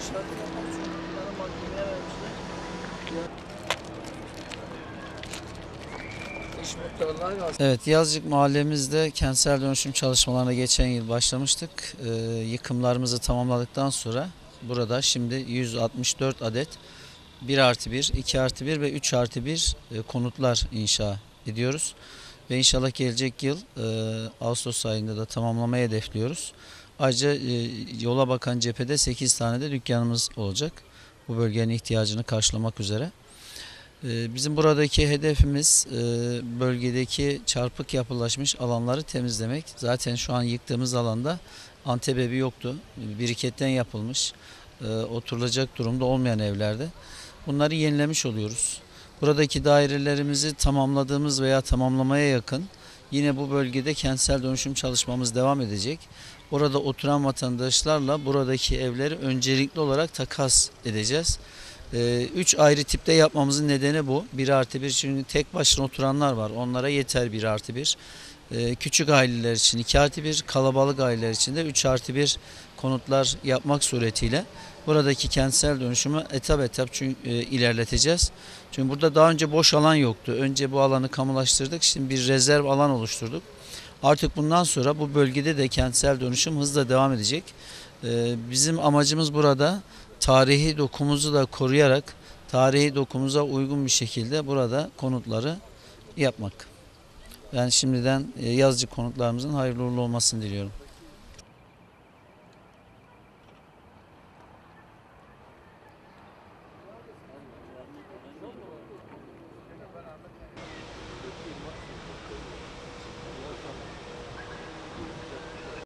için bana mahkemeye vermişler. Evet Yazcık mahallemizde kentsel dönüşüm çalışmalarına geçen yıl başlamıştık. Ee, yıkımlarımızı tamamladıktan sonra burada şimdi 164 adet 1 artı 1, 2 artı 1 ve 3 artı 1 e, konutlar inşa ediyoruz. Ve inşallah gelecek yıl e, Ağustos ayında da tamamlamayı hedefliyoruz. Ayrıca e, yola bakan cephede 8 tane de dükkanımız olacak. Bu bölgenin ihtiyacını karşılamak üzere. Ee, Bizim buradaki hedefimiz e, bölgedeki çarpık yapılaşmış alanları temizlemek. Zaten şu an yıktığımız alanda antep evi yoktu. Biriketten yapılmış, e, oturulacak durumda olmayan evlerde. Bunları yenilemiş oluyoruz. Buradaki dairelerimizi tamamladığımız veya tamamlamaya yakın yine bu bölgede kentsel dönüşüm çalışmamız devam edecek. Orada oturan vatandaşlarla buradaki evleri öncelikli olarak takas edeceğiz. Ee, Üç ayrı tipte yapmamızın nedeni bu. 1 artı 1 çünkü tek başına oturanlar var. Onlara yeter 1 artı 1. Ee, Küçük aileler için 2 artı 1, kalabalık aileler için de 3 artı 1 konutlar yapmak suretiyle buradaki kentsel dönüşümü etap etap çünkü, e, ilerleteceğiz. Çünkü burada daha önce boş alan yoktu. Önce bu alanı kamulaştırdık. Şimdi bir rezerv alan oluşturduk. Artık bundan sonra bu bölgede de kentsel dönüşüm hızla devam edecek. Ee, Bizim amacımız burada tarihi dokumuzu da koruyarak tarihi dokumuza uygun bir şekilde burada konutları yapmak. Ben şimdiden e, yazcı konutlarımızın hayırlı uğurlu olmasını diliyorum.